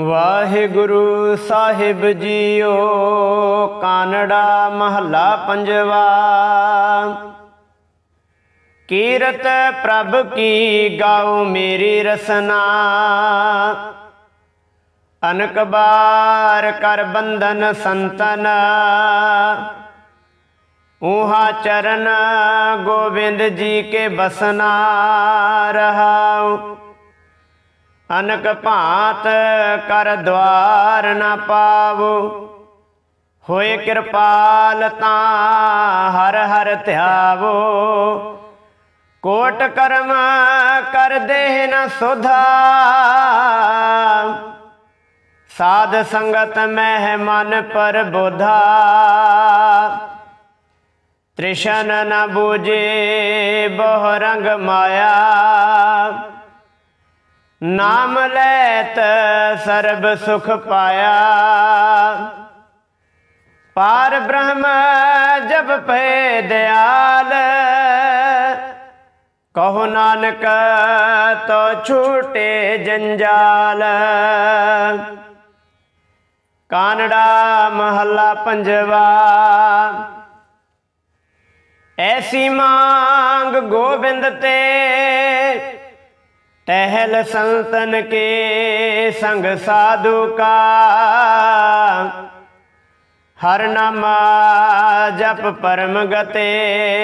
ਵਾਹਿਗੁਰੂ ਸਾਹਿਬ JIO, ਕਾਨੜਾ ਮਹੱਲਾ ਪੰਜਵਾ। ਕੀਰਤ ਪ੍ਰਭ ਕੀ ਗਾਉ ਮੇਰੀ ਰਸਨਾ। ਅਨਕ ਬਾਰ ਕਰ ਬੰਧਨ ਸੰਤਨ। ਉਹਾ ਚਰਨ ਗੋਬਿੰਦ ਜੀ ਕੇ ਬਸਨਾ ਰਹਾਉ। ਅਨਕ ਭਾਂਤ ਕਰ ਦਵਾਰ ਨਾ ਪਾਵੋ। ਹੋਏ ਕਿਰਪਾਲ ਤਾਂ ਹਰ ਹਰ ਧਿਆਵੋ। ਕੋਟ ਕਰਮ ਕਰ ਦੇਹ ਨ ਸੁਧਾ। ਸਾਧ ਸੰਗਤ ਮਹਿ ਮਨ ਪਰ ਬੋਧਾ। ਤ੍ਰਿਸ਼ਨ ਨ ਬੂਝੇ ਬਹੁ ਰੰਗ ਮਾਇਆ। ਨਾਮ ਲੈਤ ਸਰਬ ਸੁਖ ਪਾਇਆ। ਪਾਰ ਬ੍ਰਹਮ ਜਬ ਪੈ ਦਿਆਲ ਕਹੋ ਨਾਨਕ ਤੋ ਛੂਟੇ ਜੰਜਾਲ। ਕਾਨੜਾ ਮਹੱਲਾ ਪੰਜਵਾ। ਐਸੀ ਮੰਗ ਗੋਬਿੰਦ ਤੇ टहल संतन के संग साधु का हर नामा जप परम गते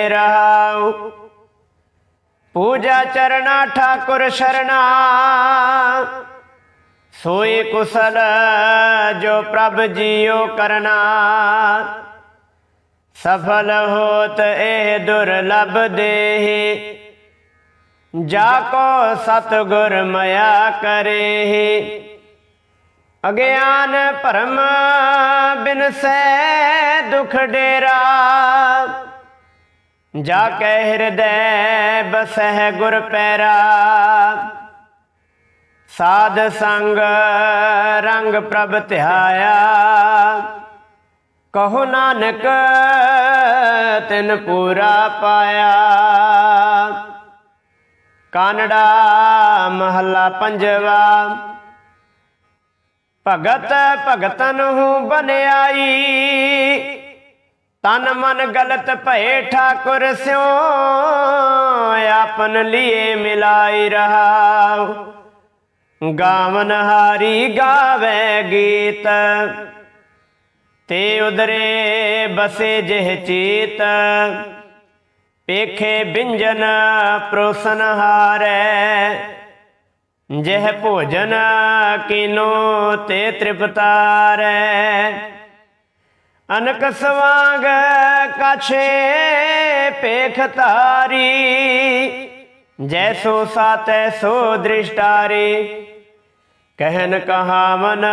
रहाऊ पूजा चरना ठाकुर शरणा सोई कुशल जो प्रभ जियो करना सफल होत ए दुर्लभ देही ਜਾ ਕੋ ਸਤਗੁਰ ਮਇਆ ਕਰੇ। ਅਗਿਆਨ ਭਰਮ ਬਿਨਸੈ ਦੁਖ ਡੇਰਾ। ਜਾ ਕੈ ਹਿਰਦੈ ਬਸਹਿ ਗੁਰ ਪੈਰਾ। ਸਾਧ ਸੰਗ ਰੰਗ ਪ੍ਰਭ ਧਿਆਇਆ। ਕਹੋ ਨਾਨਕ ਤਿਨ ਪੂਰਾ ਪਾਇਆ। ਕਾਨੜਾ ਮਹੱਲਾ ਪੰਜਵਾ। ਭਗਤ ਭਗਤਨ ਹੂੰ ਬਨਿਆਈ, ਤਨ ਮਨ ਗਲਤ ਭਏ ਠਾਕੁਰ ਸਿਓ ਆਪਨ ਲੀਏ ਮਿਲਾਈ ਰਹਾ ਗਾਵਨ ਹਾਰੀ ਗਾਵੇ ਗੀਤ, ਤੇ ਉਦਰੇ ਬਸੇ ਜਿਹ ਚੀਤ। ਪੇਖੇ ਬਿੰਜਨ ਪ੍ਰੋਸਨ ਹਾਰੈ, ਜਿਹ ਭੋਜਨ ਕੀਨੋ ਤੇ ਤ੍ਰਿਪਤਾਰੈ। ਅਨਕ ਸਵਾਂਗ ਕਛੇ ਪੇਖ ਤਾਰੀ ਜੈਸੋ ਸਾਤੈ ਸੋ ਦ੍ਰਿਸ਼ਟਾਰੀ। ਕਹਿਨ ਕਹਾਵਨ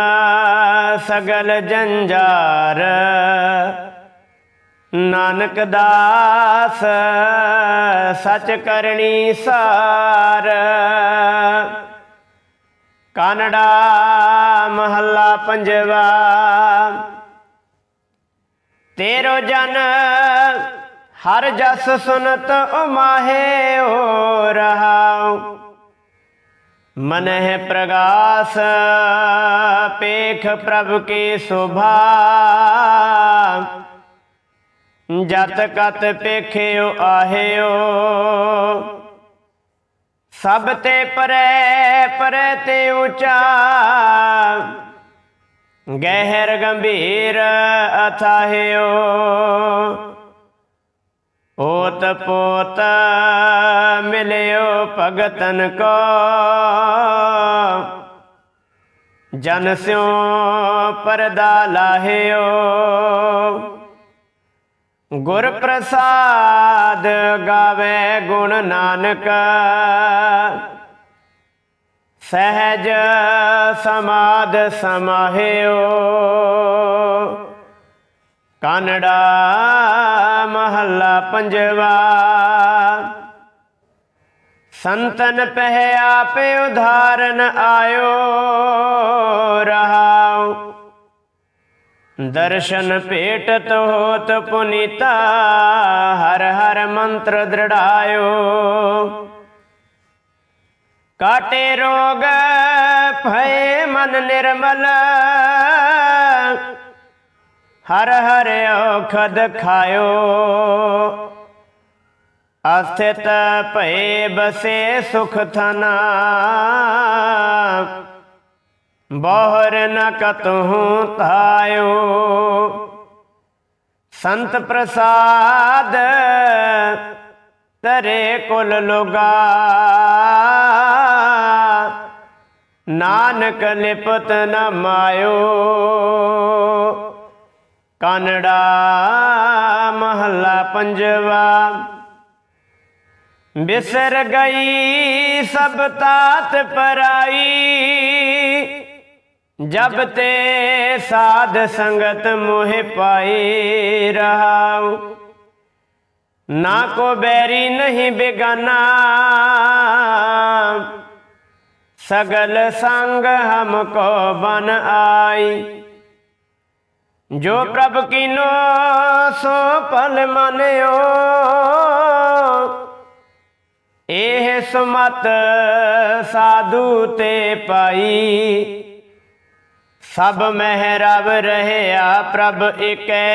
ਸਗਲ ਜੰਜਾਰ ਨਾਨਕ ਦਾਸ, ਸਚ ਕਰਨੀ ਸਾਰ। ਕਾਨੜਾ ਮਹੱਲਾ ਪੰਜਵਾ, ਤੇਰੋ ਜਨ ਹਰ ਜਸ ਸੁਨਤ ਉਮਾਹੇ ਹੋ ਰਹਾਉ। ਮਨਹਿ ਪ੍ਰਗਾਸ, ਪੇਖ ਪ੍ਰਭ ਕੀ ਸੁਭਾ। ਜਤ ਕਤ ਪੇਖਿਓ ਆਹਿਓ। ਸਭ ਤੇ ਪਰੈ ਪਰੈ ਤੇ ਉੱਚਾ। ਗਹਿਰ ਗੰਭੀਰ ਅਥਾਹਿਓ। ਓਤ ਪੋਤ ਮਿਲਿਓ ਭਗਤਨ ਕੋ। ਜਨ ਸਿਓ ਪਰਦਾ ਲਾਹਿਓ। ਗੁਰ ਪ੍ਰਸਾਦ ਗਾਵੇ ਗੁਣ ਨਾਨਕ। ਸਹਿਜ ਸਮਾਦ ਸਮਾਹਿਓ। ਕਾਨੜਾ ਮਹੱਲਾ ਪੰਜਵਾ। ਸੰਤਨ ਪਹਿ ਆਪੇ ਉਧਾਰਨ ਆਇਓ ਰਹਾਉ। ਦਰਸ਼ਨ ਭੇਟਤ ਹੋਤ ਪੁਨੀਤਾ, ਹਰ ਹਰ ਮੰਤਰ ਦ੍ਰਿੜਾਇਓ। ਕਾਟੇ ਰੋਗ ਭਏ ਮਨ ਨਿਰਮਲ, ਹਰ ਹਰ ਔਖਦ ਖਾਇਓ। ਅਸਥਿਤ ਭਏ ਬਸੇ ਸੁਖ ਥਨਾ ਬਹੁਰ ਨ ਕਤਹੂ ਤਾਇਓ। ਸੰਤ ਪ੍ਰਸਾਦ ਤਰੇ ਕੁਲ ਲੋਗਾ। ਨਾਨਕ ਲਿਪਤ ਨ ਮਾਇਓ। ਕਾਨੜਾ ਮਹੱਲਾ ਪੰਜਵਾ। ਬਿਸਰ ਗਈ ਸਭ ਤਾਤ ਪਰਾਈ। ਜਬ ਤੇ ਸਾਧ ਸੰਗਤ ਮੋਹਿ ਪਾਈ ਰਹਾਉ, ਨਾ ਕੋ ਬੈਰੀ ਨਹੀਂ ਬੇਗਾਨਾ। ਸਗਲ ਸੰਗ ਹਮਕੋ ਬਨ ਆਈ। ਜੋ ਪ੍ਰਭ ਕੀਨੋ ਸੋ ਪਲ ਮਨਿਓ, ਇਹ ਸੁਮਤ ਸਾਧੂ ਤੇ ਪਾਈ। ਸਭ ਮਹਿ ਰਵ ਰਹਿਆ ਪ੍ਰਭ ਇਕੈ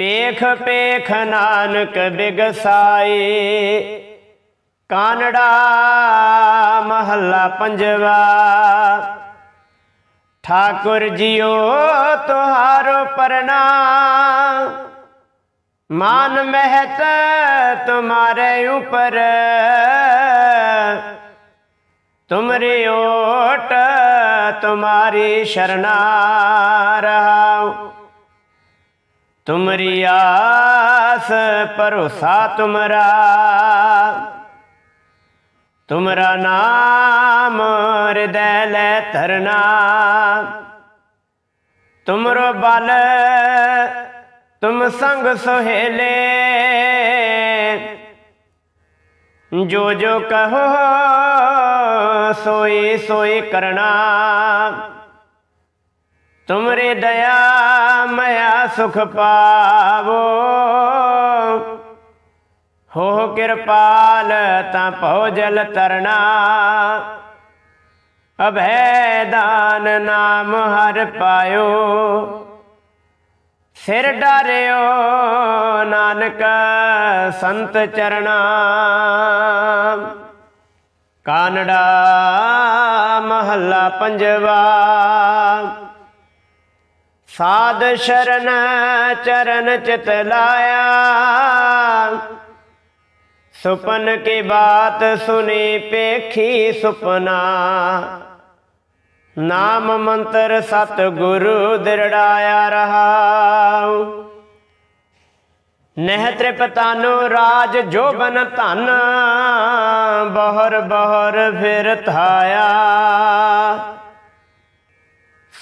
ਪੇਖ ਪੇਖ ਨਾਨਕ ਬਿਗਸਾਈ ਕਾਨੜਾ ਮਹੱਲਾ ਪੰਜਵਾ ਠਾਕੁਰ ਜੀਓ ਤੁਹਾਰੋ ਪ੍ਰਣਾਮ मान महत तुम्हारे ऊपर तुमरी ओट तुम्हारी शरणा रहा तुमरी आस भरोसा तुमरा तुमरा नाम हृदय ले धरना तुमरो बल तुम संग सोहेले ਜੋ ਜੋ ਕਹੋ, ਸੋਏ ਸੋਏ ਕਰਨਾ ਤੁਮਰੇ ਦਇਆ, ਮਇਆ ਸੁਖ ਪਾਵੋ। ਹੋ ਕਿਰਪਾਲ, ਤਾਂ ਭਉ ਜਲ ਤਰਣਾ। ਅਭੈ ਦਾਨ ਨਾਮ ਹਰ ਪਾਇਓ। ਸਿਰ ਡਾਰਿਓ, ਨਾਨਕ ਸੰਤ ਚਰਣਾ। ਕਾਨੜਾ ਮਹੱਲਾ ਪੰਜਵਾ। ਸਾਧ ਸ਼ਰਨ ਚਰਨ ਚਿਤ ਲਾਇਆ। ਸੁਪਨ ਕੀ ਬਾਤ ਸੁਣੀ ਪੇਖੀ ਸੁਪਨਾ। ਨਾਮ ਮੰਤਰ ਸਤ ਗੁਰੂ ਦਿਰੜਾਇਆ ਰਹਾਉ। ਨਹਿ ਤ੍ਰਿਪਤਾਨੋ ਰਾਜ ਜੋਬਨ ਧਨ, ਬਹਰ ਬਹਰ ਫਿਰ ਥਾਇਆ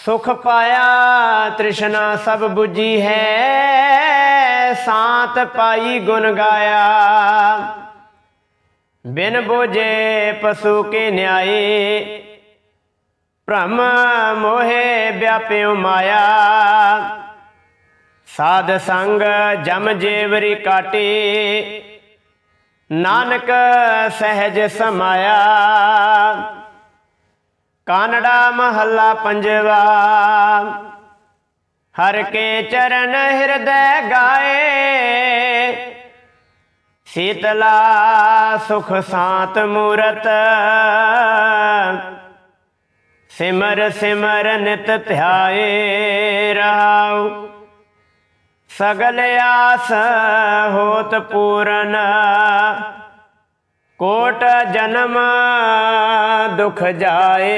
ਸੁਖ ਪਾਇਆ ਤ੍ਰਿਸ਼ਨਾ ਸਭ 부ਜੀ ਹੈ, ਸਾਤ ਪਾਈ ਗੁਣ ਗਾਇਆ। ਬਿਨ ਬੋਝੇ ਪਸ਼ੂ ਕੇ ਨਿਆਏ ਭ੍ਰਮ ਮੋਹੇ ਵਿਆਪਿਉ ਮਾਇਆ। ਸਾਧ ਸੰਗ ਜਮ ਜੇਵਰੀ ਕਾਟੀ। ਨਾਨਕ ਸਹਿਜ ਸਮਾਇਆ। ਕਾਨੜਾ ਮਹੱਲਾ ਪੰਜਵਾ। ਹਰ ਕੇ ਚਰਨ ਹਿਰਦੈ ਗਾਏ। ਸੀਤਲਾ ਸੁਖ ਸਾਤ ਮੂਰਤ। ਸਿਮਰ ਸਿਮਰ ਨਿਤ ਧਿਆਏ ਰਹਾਉ। ਸਗਲ ਆਸ ਹੋਤ ਪੂਰਨ। ਕੋਟ ਜਨਮ ਦੁਖ ਜਾਏ।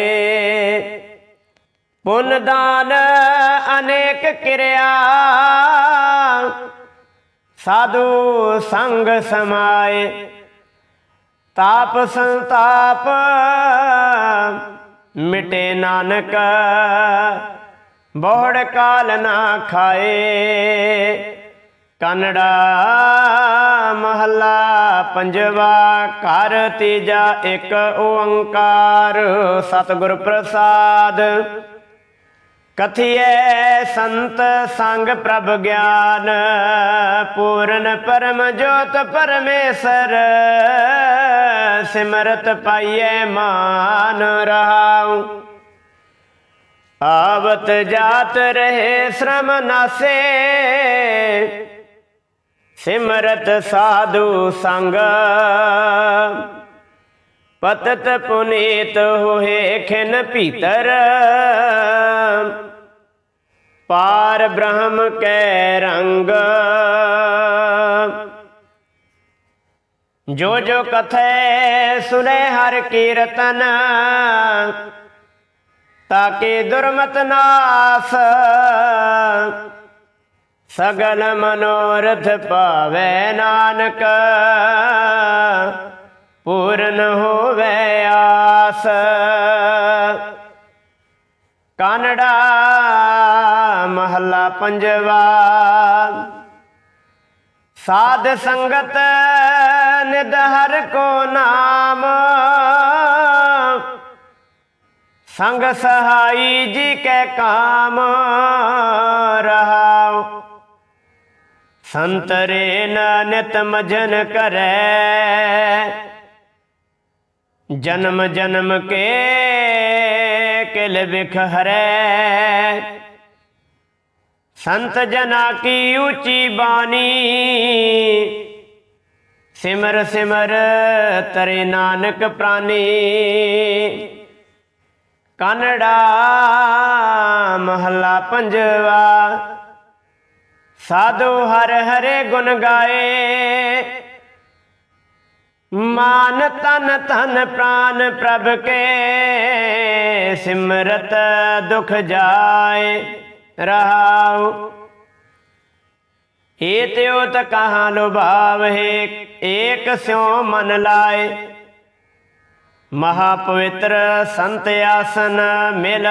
ਪੁੰਨ ਦਾਨ ਅਨੇਕ ਕਿਰਿਆ। ਸਾਧੂ ਸੰਗ ਸਮਾਏ। ਤਾਪ ਸੰਤਾਪ ਮਿਟੇ ਨਾਨਕ, ਬੋੜ ਕਾਲ ਨਾ ਖਾਏ। ਕਨੜਾ ਮਹੱਲਾ ਪੰਜਵਾ ਘਰ, ਤੀਜਾ ਇੱਕ ਓੰਕਾਰ। ਸਤਿਗੁਰ ਪ੍ਰਸਾਦ ਕਥਿਐ ਸੰਤ ਸੰਗ ਪ੍ਰਭ ਗਿਆਨ, ਪੂਰਨ ਪਰਮ ਜੋਤ ਪਰਮੇਸ਼ਰ, ਸਿਮਰਤ ਪਾਈਐ ਮਾਨ ਰਹਾਉ। ਆਵਤ ਜਾਤ ਰਹੇ ਸ਼ਰਮ ਨਾਸੇ, ਸਿਮਰਤ ਸਾਧੂ ਸੰਗ। ਪਤਤ ਪੁਨੀਤ ਹੋਏ ਖਿਨ ਭੀਤਰ। ਪਾਰ ਬ੍ਰਹਮ ਕੈ ਰੰਗ। ਜੋ ਜੋ ਕਥੈ ਸੁਨੇ ਹਰ ਕੀਰਤਨ। ਤਾਕੇ ਦੁਰਮਤ ਨਾਸ। ਸਗਲ ਮਨੋਰਥ ਪਾਵੇ ਨਾਨਕ। ਪੂਰਨ ਹੋਵੇ ਆਸ। ਕਾਨੜਾ ਮਹੱਲਾ ਪੰਜਵਾ। ਸਾਧ ਸੰਗਤ ਨਿਦ ਹਰ ਕੋ ਨਾਮ। ਸੰਗ ਸਹਾਈ ਜੀ ਕੈ ਕਾਮ ਰਹਾਉ। ਸੰਤਰੇ ਨ ਨਿਤ ਮਜਨ ਕਰੈ। ਜਨਮ ਜਨਮ ਕੇ ਕਿਲ ਬਿਖ ਹਰੈ। ਸੰਤ ਜਨਾ ਕੀ ਉੱਚੀ ਬਾਣੀ। ਸਿਮਰ ਸਿਮਰ ਤਰੇ ਨਾਨਕ ਪ੍ਰਾਨੀ। ਕਨੜਾ ਮਹੱਲਾ ਪੰਜਵਾ। ਸਾਧੂ ਹਰ ਹਰੇ ਗੁਣ ਗਾਏ। ਮਾਨ ਤਨ ਤਨ ਪ੍ਰਾਨ ਪ੍ਰਭ ਕੇ ਸਿਮਰਤ ਦੁਖ ਜਾਏ ਰਹਾਉ। ਏਤਿਓ ਤ ਕਹਾਂ ਲੁਭਾਵ ਹੈ ਏਕ ਸਿਉ ਮਨ ਲਾਏ। ਮਹਾ ਪਵਿੱਤਰ ਸੰਤ ਆਸਨ ਮਿਲ,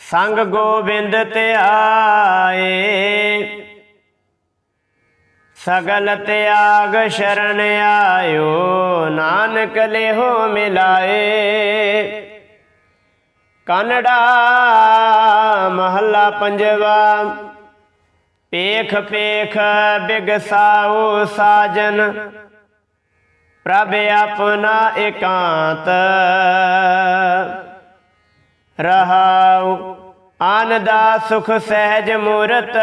ਸੰਗ ਗੋਬਿੰਦ ਤੇ ਆਏ ਸਗਲ ਤਿਆਗ ਸ਼ਰਨ ਆਇਓ, ਨਾਨਕ ਲੇਹੋ ਮਿਲਾਏ। ਕਨੜਾ ਮਹੱਲਾ ਪੰਜਵਾ ਪੇਖ ਪੇਖ ਬਿਗਸਾਉ ਸਾਜਨ, ਪ੍ਰਭ ਆਪਣਾ ਇਕਾਂਤ। ਰਹਾਉ, ਆਨੰਦਾ ਸੁਖ ਸਹਿਜ ਮੂਰਤ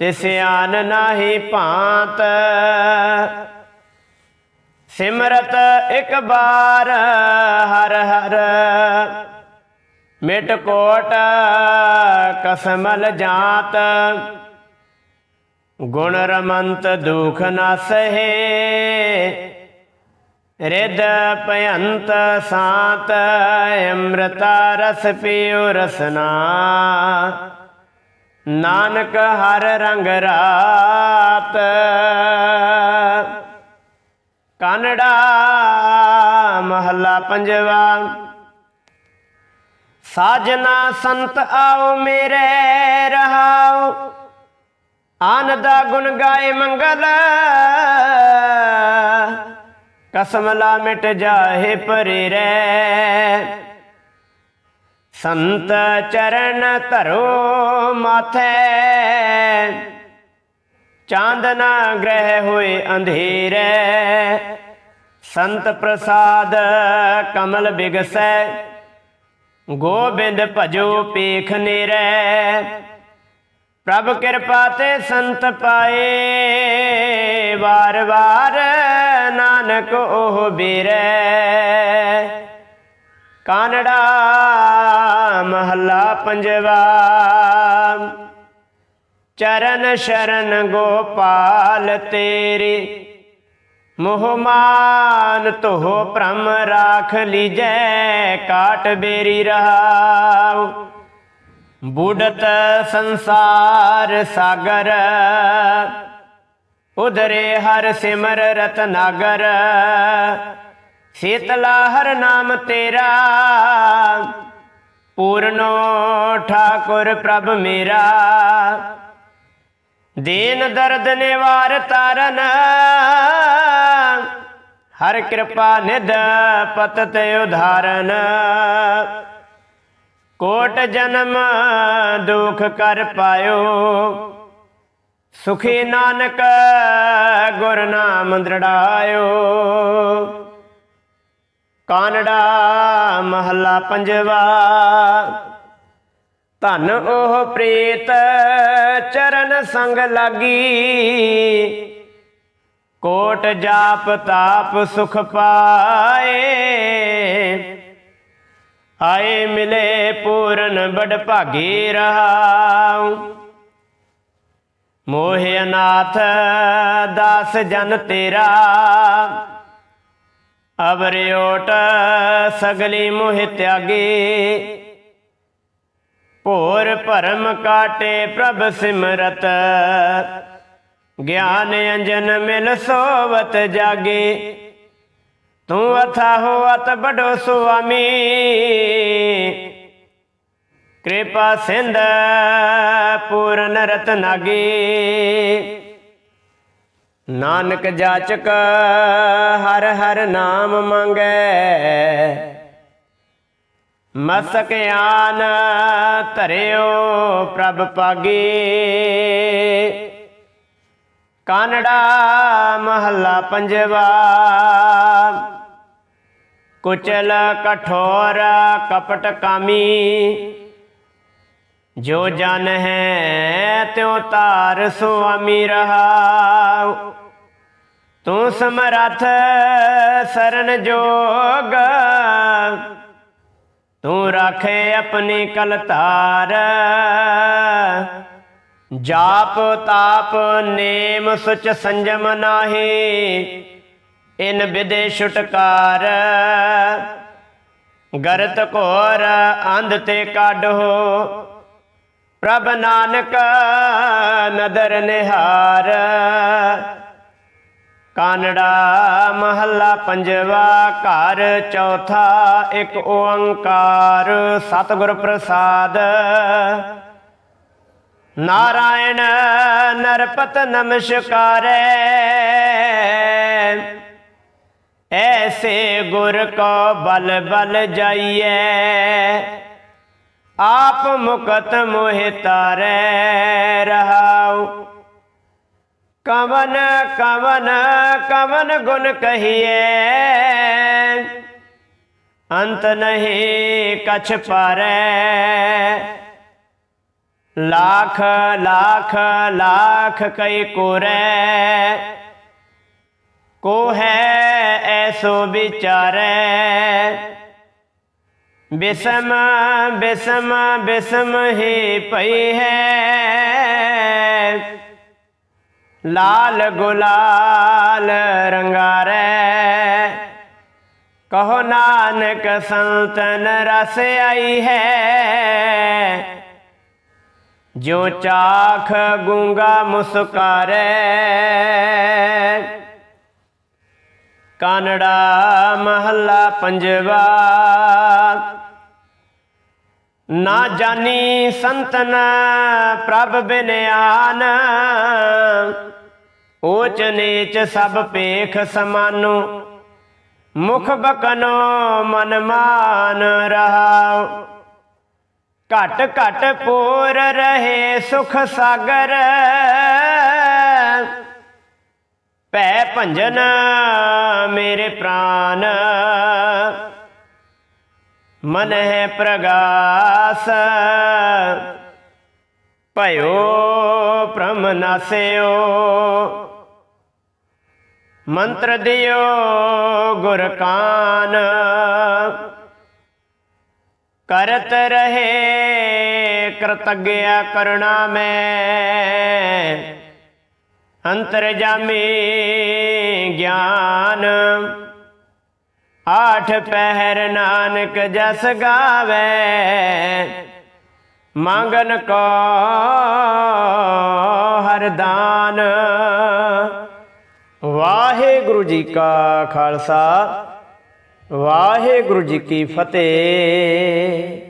ਤਿਸ ਆਨ ਨਾਹੀ ਭਾਂਤ। ਸਿਮਰਤ ਇੱਕ ਬਾਰ ਹਰ ਹਰ। ਮਿਟ ਕੋਟ ਕਸਮਲ ਜਾਤ। ਗੁਣ ਰਮੰਤ ਦੁਖ ਨ ਸਹੇ। ਰਿਦ ਭਯੰਤ ਸਾਤ, ਅੰਮ੍ਰਿਤਾ ਰਸ ਪੀਉ ਰਸਨਾ ਨਾਨਕ ਹਰ ਰੰਗ ਰਾਤ। ਕਾਨੜਾ ਮਹੱਲਾ ਪੰਜਵਾ। ਸਾਜਨਾ ਸੰਤ ਆਓ ਮੇਰੇ ਰਹਾਓ। ਆਨ ਦਾ ਗੁਣ ਗਾਏ ਮੰਗਲ। ਕਸਮ ਲਾ ਮਿਟ ਜਾਹੇ ਪਰੇ ਰਹਿ। ਸੰਤ ਚਰਨ ਧਰੋ ਮਾਥੇ। ਚਾਂਦਨਾ ਗ੍ਰਹਿ ਹੋਏ ਅੰਧੇਰੇ। ਸੰਤ ਪ੍ਰਸਾਦ ਕਮਲ ਬਿਗਸੈ। ਗੋਬਿੰਦ ਭਜੋ ਪੇਖ ਨੇਰੇ। ਪ੍ਰਭ ਕਿਰਪਾ ਤੇ ਸੰਤ ਪਾਏ। ਵਾਰ ਵਾਰ ਨਾਨਕ ਉਹ ਬੀਰੈ। ਕਾਨੜਾ ਮਹੱਲਾ ਪੰਜਵਾ। ਚਰਨ ਸ਼ਰਨ ਗੋਪਾਲ ਤੇਰੇ ਮੋਹਮਾਨ ਤੋਹ ਭ੍ਰਮ ਰਾਖ ਲੀਜੈ, ਕਾਟ ਬੇਰੀ ਰਹਾਉ। ਬੁੜਤ ਸੰਸਾਰ ਸਾਗਰ, ਉਧਰੇ ਹਰ ਸਿਮਰ ਰਤਨਾਗਰ ਸੀਤਲਾ ਹਰ ਨਾਮ ਤੇਰਾ ਪੂਰਨੋ ਠਾਕੁਰ ਪ੍ਰਭ ਮੇਰਾ। ਦੀਨ ਦਰਦ ਨਿਵਾਰ ਤਾਰਨ। ਹਰ ਕਿਰਪਾ ਨਿਧ ਪਤਤ ਉਧਾਰਨ। ਕੋਟ ਜਨਮ ਦੁਖ ਕਰ ਪਾਇਓ। ਸੁਖੀ ਨਾਨਕ ਗੁਰ ਨਾਮ ਦ੍ਰਿੜਾਇਓ। ਕਾਨੜਾ ਮਹੱਲਾ ਪੰਜਵਾ। ਧਨ ਉਹ ਪ੍ਰੀਤ ਚਰਨ ਸੰਗ ਲਾਗੀ। ਕੋਟ ਜਾਪ ਤਾਪ ਸੁਖ ਪਾਏ। ਆਏ ਮਿਲੇ ਪੂਰਨ ਬੜ ਭਾਗੀ ਰਹਾਉ। ਮੋਹ ਅਨਾਥ ਦਾਸ ਜਨ ਤੇਰਾ। ਅਬਰਿਓਟ ਸਗਲੀ ਮੋਹ ਤਿਆਗੀ। ਭੋਰ ਭਰਮ ਕਾਟੇ ਪ੍ਰਭ ਸਿਮਰਤ। ਗਿਆਨ ਅੰਜਨ ਮਿਲ ਸੋਵਤ ਜਾਗੇ। ਤੂੰ ਅਥਾਹੋ ਅਤ ਬੜੋ ਸੁਆਮੀ। ਕਿਰਪਾ ਸਿੰਧ ਪੂਰਨ ਰਤਨਾਗੀ ਨਾਨਕ ਜਾਚਕ ਹਰ ਹਰ ਨਾਮ ਮੰਗੈ। ਮਸਕ ਆਨ ਧਰਿਓ ਪ੍ਰਭ ਪਾਗੇ। ਕਾਨੜਾ ਮਹੱਲਾ ਪੰਜਵਾ। ਕੁਚਲ ਕਠੋਰ ਕਪਟ ਕਾਮੀ। ਜੋ ਜਨ ਹੈ ਤਿਉ ਤਾਰ ਸੁਆਮੀ ਰਹਾਉ। ਤੂੰ ਸਮਰਥ ਸਰਨ ਜੋਗ। ਤੂੰ ਰਾਖੇ ਆਪਣੀ ਕਲ ਧਾਰ ਜਾਪ ਤਾਪ ਨੇਮ ਸੁਚ ਸੰਜਮ ਨਾਹੀ। ਇਨ ਵਿਦੇ ਛੁਟਕਾਰ। ਗਰਤ ਘੋਰ ਅੰਧ ਤੇ ਕਾਢੋ। ਪ੍ਰਭ ਨਾਨਕ ਨਦਰ ਨਿਹਾਰ। ਕਾਨੜਾ ਮਹੱਲਾ ਪੰਜਵਾ ਘਰ, ਚੌਥਾ ਇੱਕ ਓੰਕਾਰ, ਸਤਿਗੁਰ ਪ੍ਰਸਾਦ। ਨਾਰਾਇਣ ਨਰਪਤ ਨਮਸਕਾਰੈ। ਐਸੇ ਗੁਰ ਕੋ ਬਲ ਬਲ ਜਾਈਐ। ਆਪ ਮੁਕਤ ਮੋਹਿ ਤਾਰੈ ਰਹਾਉ। ਕਵਨ ਕਵਨ ਕਵਨ ਗੁਣ ਕਹੀਏ ਅੰਤ ਨਹੀਂ ਕਛ ਪਾਰੈ ਲਾਖ ਲਾਖ ਲਾਖ ਕਈ ਕੋਰੈ ਕੋ ਹੈ ਐਸੋ ਵਿਚਾਰੈ ਬਿਸਮ ਬਿਸਮ ਬਿਸਮ ਹੀ ਪਈ ਹੈ ਲਾਲ ਗੁਲਾਲ ਰੰਗਾਰੈ ਕਹੋ ਨਾਨਕ ਸੰਤਨ ਰਸ ਆਈ ਹੈ ਜੋ ਚਾਖ ਗੂੰਗਾ ਮੁਸਕਾਰੇ ਕਾਨੜਾ ਮਹੱਲਾ ਪੰਜਵਾ ਨਾ ਜਾਨੀ ਸੰਤਨ ਪ੍ਰਭ ਬਿਨਿਆਨ। ਊਚ ਨੀਚ ਸਭ ਪੇਖ ਸਮਾਨੂ। ਮੁਖ ਬਕਨੋ ਮਨ ਮਾਨ ਰਹਾਉ। ਘਟ ਘਟ ਪੂਰ ਰਹੇ ਸੁਖ ਸਾਗਰ। ਭੈ ਭੰਜਨ ਮੇਰੇ ਪ੍ਰਾਨ। ਮਨ ਹੈ ਪ੍ਰਗਾਸ। ਭਇਓ, ਭ੍ਰਮ ਨਾਸਿਓ ਮੰਤਰ ਦਿਓ ਗੁਰ ਕਾਨ। ਕਰਤ ਰਹੇ ਕਰਤਗਿਆ ਕਰੁਣਾ ਮੈਂ। ਅੰਤਰ ਜਾਮੀ ਗਿਆਨ। ਆਠ ਪਹਿਰ ਨਾਨਕ ਜਸ ਗਾਵੇ, ਮੰਗਨ ਕੋ ਹਰਦਾਨ ਵਾਹਿਗੁਰੂ ਜੀ ਕਾ ਖਾਲਸਾ, ਵਾਹਿਗੁਰੂ ਜੀ ਕੀ ਫਤਿਹ।